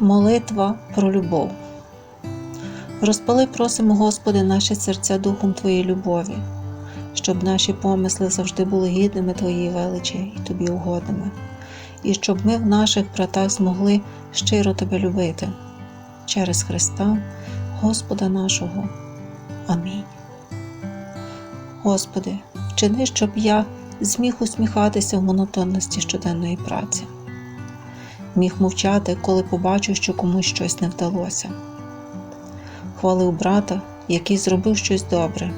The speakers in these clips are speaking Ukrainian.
Молитва про любов. Розпали, просимо, Господи, наші серця духом Твоєї любові, щоб наші помисли завжди були гідними Твоєї величі і Тобі угодними, і щоб ми в наших братах змогли щиро Тебе любити через Христа, Господа нашого. Амінь. Господи, вчини, щоб я зміг усміхатися в монотонності щоденної праці міг мовчати, коли побачив, що комусь щось не вдалося. Хвалив брата, який зробив щось добре,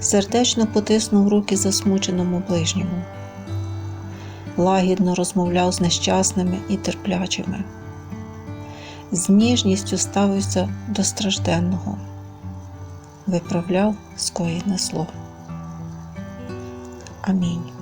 сердечно потиснув руки засмученому ближньому, лагідно розмовляв з нещасними і терплячими, з ніжністю ставився до стражденного, виправляв скоєне зло. Амінь.